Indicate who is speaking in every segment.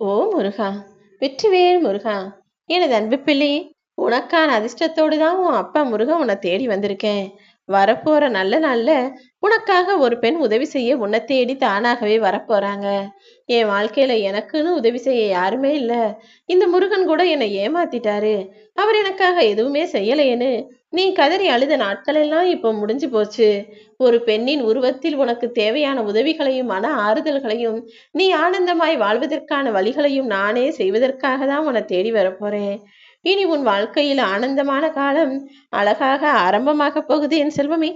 Speaker 1: ஓ முருகா வெற்றிவேல் முருகா எனது அன்பு பிள்ளை உனக்கான அதிர்ஷ்டத்தோடு தான் உன் அப்பா முருகன் உன்னை தேடி வந்திருக்கேன். வரப்போற நல்ல நாள்ல உனக்காக ஒரு பெண் உதவி செய்ய உன்னை தேடி தானாகவே வரப்போறாங்க. என் வாழ்க்கையில எனக்குன்னு உதவி செய்ய யாருமே இல்ல. இந்த முருகன் கூட என்னை ஏமாத்திட்டாரு. அவர் எனக்காக எதுவுமே செய்யலையேன்னு நீ கதறி அழுத நாட்கள் எல்லாம் இப்போ முடிஞ்சு போச்சு. ஒரு பெண்ணின் உருவத்தில் உனக்கு தேவையான உதவிகளையும் மன ஆறுதல்களையும் நீ ஆனந்தமாய் வாழ்வதற்கான வழிகளையும் நானே செய்வதற்காக தான் உன்னை தேடி வரப்போறேன். இனி உன் வாழ்க்கையில் ஆனந்தமான காலம் அழகாக ஆரம்பமாக போகுது என் செல்வமே.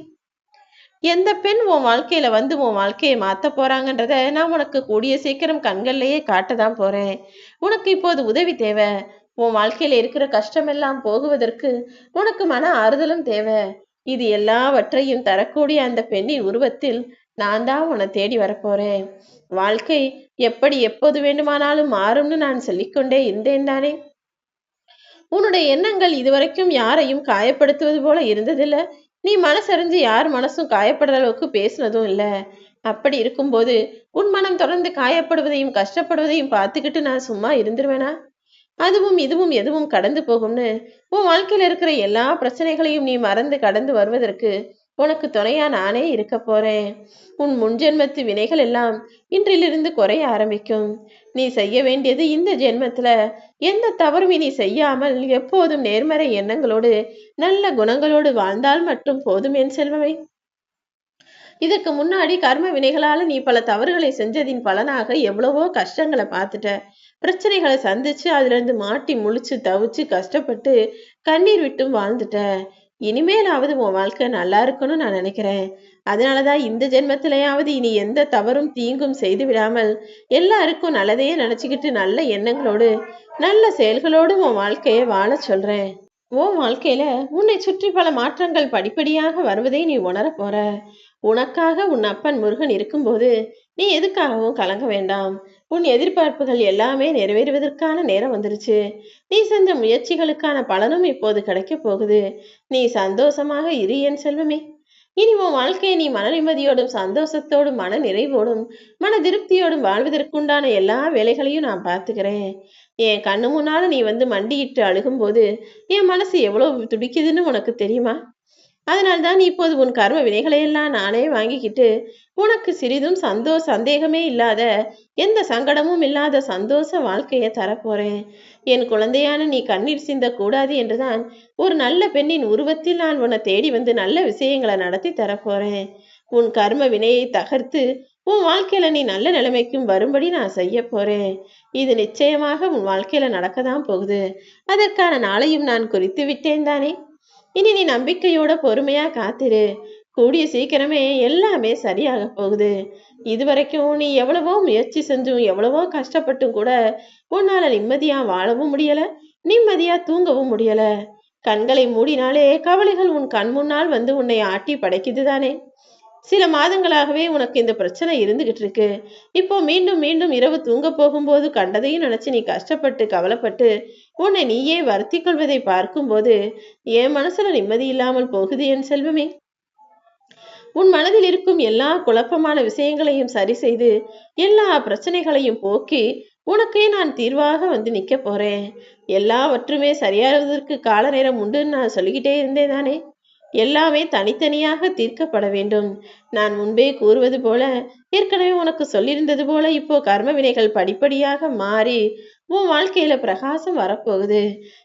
Speaker 1: எந்த பெண் உன் வாழ்க்கையில வந்து உன் வாழ்க்கையை மாத்த போறாங்கன்றத நான் உனக்கு கூடிய சீக்கிரம் கண்கள்லயே காட்டதான் போறேன். உனக்கு இப்போது உதவி தேவை. உன் வாழ்க்கையில இருக்கிற கஷ்டமெல்லாம் போகுவதற்கு உனக்கு மன ஆறுதலும் தேவை. இது எல்லாவற்றையும் தரக்கூடிய அந்த பெண்ணின் உருவத்தில் நான் தான் உன்னை தேடி வரப்போறேன் வாழ்க்கை எப்படி எப்போது வேண்டுமானாலும் மாறும்னு நான் சொல்லிக்கொண்டே இருந்தேன் தானே. உன்னுடைய எண்ணங்கள் இதுவரைக்கும் யாரையும் காயப்படுத்துவது போல இருந்ததில்ல. நீ மனசறிஞ்சு யார் மனசும் காயப்படுற அளவுக்கு பேசுனதும் இல்ல. அப்படி இருக்கும்போது உன் மனம் தொடர்ந்து காயப்படுவதையும் கஷ்டப்படுவதையும் பார்த்துக்கிட்டு நான் சும்மா இருந்துருவேனா? அதுவும் இதுவும் எதுவும் கடந்து போகும்னு உன் வாழ்க்கையில இருக்கிற எல்லா பிரச்சனைகளையும் நீ மறந்து கடந்து வருவதற்கு உனக்கு துணையா நானே இருக்க போறேன். உன் முன்ஜென்மத்து வினைகள் எல்லாம் இன்றிலிருந்து குறைய ஆரம்பிக்கும். நீ செய்ய வேண்டியது இந்த ஜென்மத்துல. எந்த தவறும் நீ செய்யாமல் எப்போதும் நேர்மறை எண்ணங்களோடு நல்ல குணங்களோடு வாழ்ந்தால் மட்டும் போதும் என் செல்வமே. இதற்கு முன்னாடி கர்ம வினைகளால நீ பல தவறுகளை செஞ்சதின் பலனாக எவ்வளவோ கஷ்டங்களை பார்த்துட்ட. பிரச்சனைகளை சந்திச்சு அதுல இருந்து மாட்டி முழிச்சு தவிச்சு கஷ்டப்பட்டு கண்ணீர் விட்டும் வாழ்ந்துட்ட. இனிமேலாவது உன் வாழ்க்கை நல்லா இருக்கணும்னு நான் நினைக்கிறேன். அதனாலதான் இந்த ஜென்மத்திலேயாவது இனி எந்த தவறும் தீங்கும் செய்து விடாமல் எல்லாருக்கும் நல்லதையே நினைச்சுக்கிட்டு நல்ல எண்ணங்களோடு நல்ல செயல்களோடு உன் வாழ்க்கையை வாழ சொல்றேன். உன் வாழ்க்கையில உன்னை சுற்றி பல மாற்றங்கள் படிப்படியாக வருவதை நீ உணர போற. உனக்காக உன் அப்பன் முருகன் இருக்கும்போது நீ எதுக்காகவும் கலங்க வேண்டாம். உன் எதிர்பார்ப்புகள் எல்லாமே நிறைவேறுவதற்கான நேரம் வந்துருச்சு. நீ செஞ்ச முயற்சிகளுக்கான பலனும் இப்போது கிடைக்க போகுது. நீ சந்தோஷமாக இரு என் செல்வமே. இனி உன் வாழ்க்கையை நீ மன நிம்மதியோடும் சந்தோஷத்தோடும் மன நிறைவோடும் மன திருப்தியோடும் வாழ்வதற்குண்டான எல்லா வேலைகளையும் நான் பார்த்துக்கிறேன். என் கண்ணு முன்னால நீ வந்து மண்டியிட்டு அழுகும்போது என் மனசு எவ்வளவு துடிக்குதுன்னு உனக்கு தெரியுமா? அதனால்தான் இப்போது உன் கர்ம வினைகளையெல்லாம் நானே வாங்கிக்கிட்டு உனக்கு சிறிதும் சந்தோஷ சந்தேகமே இல்லாத எந்த சங்கடமும் இல்லாத சந்தோஷ வாழ்க்கையை தரப்போறேன். என் குழந்தையான நீ கண்ணீர் சிந்த கூடாது என்றுதான் ஒரு நல்ல பெண்ணின் உருவத்தில் நான் உன்னை தேடி வந்து நல்ல விஷயங்களை நடத்தி தரப்போறேன். உன் கர்ம வினையை தகர்த்து உன் வாழ்க்கையில நீ நல்ல நிலைமைக்கும் வரும்படி நான் செய்ய போறேன். இது நிச்சயமாக உன் வாழ்க்கையில நடக்கதான் போகுது. அதற்கான நாளையும் நான் குறித்து விட்டேன் தானே? இனி நீ நம்பிக்கையோட பொறுமையா காத்திரு. கூடிய சீக்கிரமே எல்லாமே சரியாக போகுது. இதுவரைக்கும் நீ எவ்வளவோ முயற்சி செஞ்சும் எவ்வளவோ கஷ்டப்பட்டும் கூட உன்னால நிம்மதியா வாழவும் முடியல நிம்மதியா தூங்கவும் முடியல. கண்களை மூடினாலே கவலைகள் உன் கண் முன்னால் வந்து உன்னை ஆட்டி படைக்குது தானே சில மாதங்களாகவே உனக்கு இந்த பிரச்சனை இருந்துகிட்டு இருக்கு. இப்போ மீண்டும் மீண்டும் இரவு தூங்க போகும்போது கண்டதையும் நினைச்சு நீ கஷ்டப்பட்டு கவலைப்பட்டு உன்னை நீயே வருத்தி கொள்வதை பார்க்கும்போது என் மனசுல நிம்மதி இல்லாமல் போகுது என் செல்வமே. உன் மனதில் இருக்கும் எல்லா குழப்பமான விஷயங்களையும் சரி செய்து எல்லா பிரச்சனைகளையும் போக்கி உனக்கே நான் தீர்வாக வந்து நிக்க போறேன். எல்லாவற்றுமே சரியாவதற்கு கால நேரம் உண்டுன்னு நான் சொல்லிக்கிட்டே இருந்தேன் தானே. எல்லாமே தனித்தனியாக தீர்க்கப்பட வேண்டும். நான் முன்பே கூறுவது போல ஏற்கனவே உனக்கு சொல்லியிருந்தது போல இப்போ கர்ம வினைகள் படிப்படியாக மாறி உன் வாழ்க்கையில பிரகாசம் வரப்போகுது.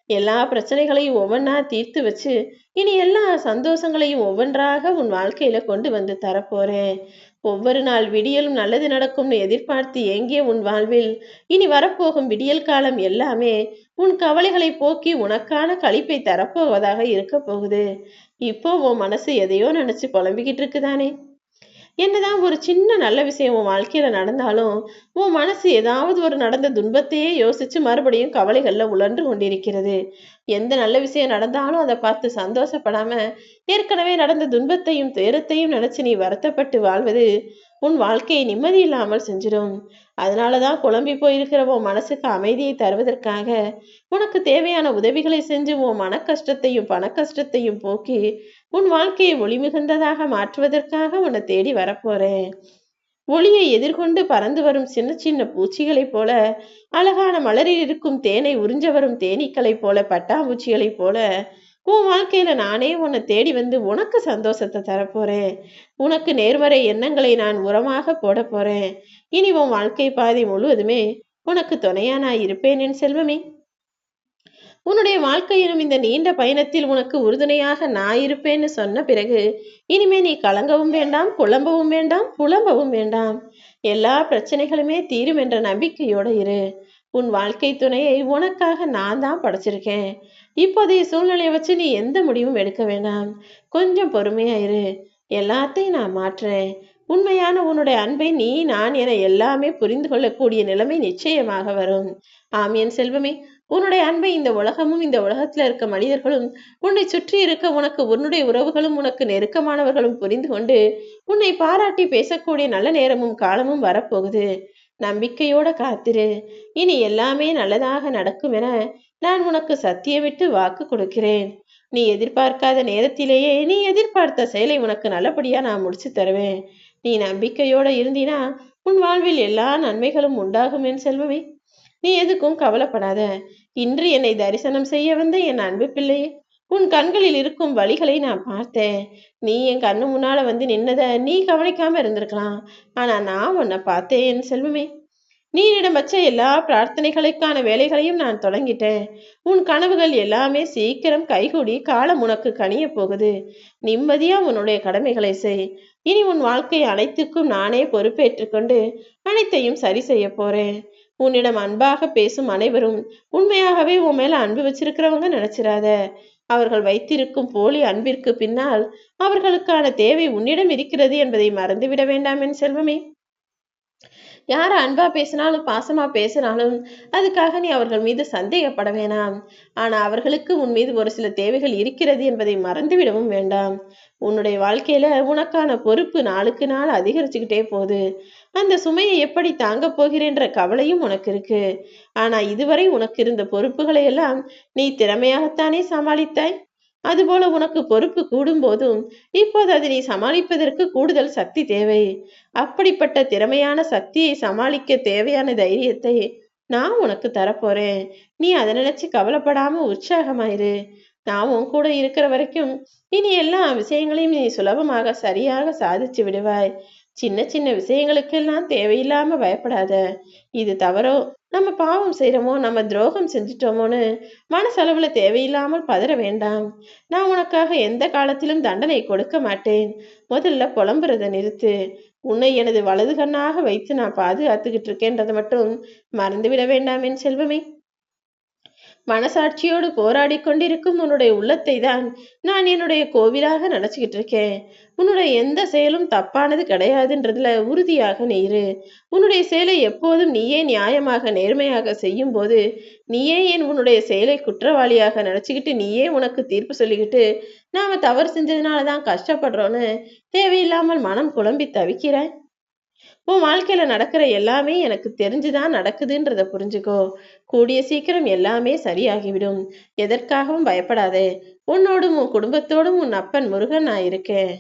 Speaker 1: எல்லா பிரச்சனைகளையும் ஒவ்வொன்றா தீர்த்து வச்சு இனி எல்லா சந்தோஷங்களையும் ஒவ்வொன்றாக உன் வாழ்க்கையில கொண்டு வந்து தரப்போறேன். ஒவ்வொரு நாள் விடியலும் நல்லது நடக்கும்னு எதிர்பார்த்து ஏங்கிய உன் வாழ்வில் இனி வரப்போகும் விடியல் காலம் எல்லாமே உன் கவலைகளை போக்கி உனக்கான கழிப்பை தரப்போவதாக இருக்க போகுது. இப்போ உன் மனசு எதையோ நினைச்சு புலம்பிக்கிட்டு இருக்குதானே? என்னதான் ஒரு சின்ன நல்ல விஷயம் உன் வாழ்க்கையில நடந்தாலும் உன் மனசு ஏதாவது ஒரு நடந்த துன்பத்தையே யோசிச்சு மறுபடியும் கவலைகள்ல உழன்று கொண்டிருக்கிறது. எந்த நல்ல விஷயம் நடந்தாலும் அதை பார்த்து சந்தோஷப்படாம ஏற்கனவே நடந்த துன்பத்தையும் துயரத்தையும் நினைச்சு நீ வருத்தப்பட்டு வாழ்வது உன் வாழ்க்கையை நிம்மதி இல்லாமல் செஞ்சிடும். அதனாலதான் குழம்பி போயிருக்கிற உன் மனசுக்கு அமைதியை தருவதற்காக உனக்கு தேவையான உதவிகளை செஞ்சு உன் மன கஷ்டத்தையும் பண கஷ்டத்தையும் போக்கி உன் வாழ்க்கையை ஒளிமிகுந்ததாக மாற்றுவதற்காக உன்னை தேடி வரப்போறேன். ஒளியை எதிர்கொண்டு பறந்து வரும் சின்ன சின்ன பூச்சிகளைப் போல அழகான மலரில் இருக்கும் தேனை உறிஞ்ச வரும் தேனீக்களைப் போல பட்டாம்பூச்சிகளைப் போல உன் வாழ்க்கையில நானே உன்னை தேடி வந்து உனக்கு சந்தோஷத்தை தரப்போறேன். உனக்கு நேர்மறை எண்ணங்களை நான் உரமாக போட போறேன். இனி உன் வாழ்க்கை பாதை முழுவதுமே உனக்கு துணையா நான் இருப்பேன் என் செல்வமே. உன்னுடைய வாழ்க்கையிலும் இந்த நீண்ட பயணத்தில் உனக்கு உறுதுணையாக நான் இருப்பேன்னு சொன்ன பிறகு இனிமே நீ கலங்கவும் வேண்டாம் குழம்பவும் வேண்டாம் புலம்பவும் வேண்டாம். எல்லா பிரச்சனைகளுமே தீரும் என்ற நம்பிக்கையோட இரு. உன் வாழ்க்கை துணையை உனக்காக நான் தான் படைச்சிருக்கேன். இப்போதைய சூழ்நிலையை வச்சு நீ எந்த முடிவும் எடுக்க வேண்டாம். கொஞ்சம் பொறுமையா இரு. எல்லாத்தையும் நான் மாற்றுறேன் உண்மையான உன்னுடைய அன்பை நீ நான் என எல்லாமே புரிந்து கொள்ளக்கூடிய நிலைமை நிச்சயமாக வரும். ஆம் என் செல்வமே. உன்னுடைய அன்பை இந்த உலகமும் இந்த உலகத்துல இருக்க மனிதர்களும் உன்னை சுற்றி இருக்க உனக்கு உன்னுடைய உறவுகளும் உனக்கு நெருக்கமானவர்களும் புரிந்து கொண்டு உன்னை பாராட்டி பேசக்கூடிய நல்ல நேரமும் காலமும் வரப்போகுது. நம்பிக்கையோட காத்திரு. இனி எல்லாமே நல்லதாக நடக்கும் என நான் உனக்கு சத்தியமிட்டு வாக்கு கொடுக்கிறேன். நீ எதிர்பார்க்காத நேரத்திலேயே நீ எதிர்பார்த்த செயலை உனக்கு நல்லபடியா நான் முடிச்சு தருவேன். நீ நம்பிக்கையோட இருந்தினா உன் வாழ்வில் எல்லா நன்மைகளும் உண்டாகும் என் செல்வமே. நீ எதுக்கும் கவலைப்படாத. இன்று என்னை தரிசனம் செய்ய வந்த என் அன்பு பிள்ளை உன் கண்களில் இருக்கும் வழிகளை நான் பார்த்தேன். நீ என் கண்ணு முன்னால வந்து நின்னத நீ கவனிக்காம இருந்திருக்கலாம். ஆனா நான் உன்னை பார்த்தேன் என் செல்வமே. நீ வச்ச எல்லா பிரார்த்தனைகளுக்கான வேலைகளையும் நான் தொடங்கிட்டேன். உன் கனவுகள் எல்லாமே சீக்கிரம் கைகூடி காலம் உனக்கு கனிய போகுது. நிம்மதியா உன்னுடைய கடமைகளை செய். இனி உன் வாழ்க்கை அனைத்துக்கும் நானே பொறுப்பேற்றுக்கொண்டு அனைத்தையும் சரி செய்ய போறேன். உன்னிடம் அன்பாக பேசும் அனைவரும் உண்மையாகவே உன் மேல அன்பு வச்சிருக்கிறவங்க நினைச்சிராத. அவர்கள் வைத்திருக்கும் போலி அன்பிற்கு பின்னால் அவர்களுக்கான தேவை உன்னிடம் இருக்கிறது என்பதை மறந்துவிட வேண்டாம் என் செல்வமே. யார் அன்பா பேசினாலும் பாசமா பேசினாலும் அதுக்காக நீ அவர்கள் மீது சந்தேகப்பட வேணாம். ஆனா அவர்களுக்கு உன் மீது ஒரு சில தேவைகள் இருக்கிறது என்பதை மறந்துவிடவும் வேண்டாம். உன்னுடைய வாழ்க்கையில உனக்கான பொறுப்பு நாளுக்கு நாள் அதிகரிச்சுக்கிட்டே போகுது. அந்த சுமையை எப்படி தாங்க போகிறேன்ற கவலையும் உனக்கு இருக்கு. ஆனா இதுவரை உனக்கு இருந்த பொறுப்புகளை எல்லாம் நீ திறமையாகத்தானே சமாளித்தாய்? அதுபோல உனக்கு பொறுப்பு கூடும் போதும் இப்போது அதை நீ சமாளிப்பதற்கு கூடுதல் சக்தி தேவை. அப்படிப்பட்ட திறமையான சக்தியை சமாளிக்க தேவையான தைரியத்தை நான் உனக்கு தரப்போறேன். நீ அதை நினைச்சு கவலைப்படாம உற்சாகமாயிரு. நான் உன் கூட இருக்கிற வரைக்கும் இனி எல்லா விஷயங்களையும் நீ சுலபமாக சரியாக சாதிச்சு விடுவாய். சின்ன சின்ன விஷயங்களுக்கெல்லாம் தேவையில்லாம பயப்படாத. இது தவறோ நம்ம பாவம் செய்யறோமோ நம்ம துரோகம் செஞ்சிட்டோமோன்னு மனசளவுல தேவையில்லாமல் பதற வேண்டாம். நான் உனக்காக எந்த காலத்திலும் தண்டனை கொடுக்க மாட்டேன். முதல்ல புலம்புறதை நிறுத்து. உன்னை எனது வலது கண்ணாக வைத்து நான் பாதுகாத்துக்கிட்டு இருக்கேன்றதை மட்டும் மறந்துவிட வேண்டாம் என் செல்வமே. மனசாட்சியோடு போராடி கொண்டிருக்கும் உன்னுடைய உள்ளத்தை தான் நான் என்னுடைய கோவிலாக நினைச்சுக்கிட்டு இருக்கேன். உன்னுடைய எந்த செயலும் தப்பானது கிடையாதுன்றதுல உறுதியாக நீரு. உன்னுடைய செயலை எப்போதும் நீயே நியாயமாக நேர்மையாக செய்யும் போது நீயே என் உன்னுடைய செயலை குற்றவாளியாக நினைச்சுக்கிட்டு நீயே உனக்கு தீர்ப்பு சொல்லிக்கிட்டு நாம தவறு செஞ்சதுனாலதான் கஷ்டப்படுறோன்னு தேவையில்லாமல் மனம் குழம்பி தவிக்கிறேன். உன் வாழ்க்கையில நடக்கிற எல்லாமே எனக்கு தெரிஞ்சுதான் நடக்குதுன்றத புரிஞ்சுக்கோ. கூடிய சீக்கிரம் எல்லாமே சரியாகிவிடும். எதற்காகவும் பயப்படாதே. உன்னோடும் உன் குடும்பத்தோடும் உன் அப்பன் முருகன் நான் இருக்கேன்.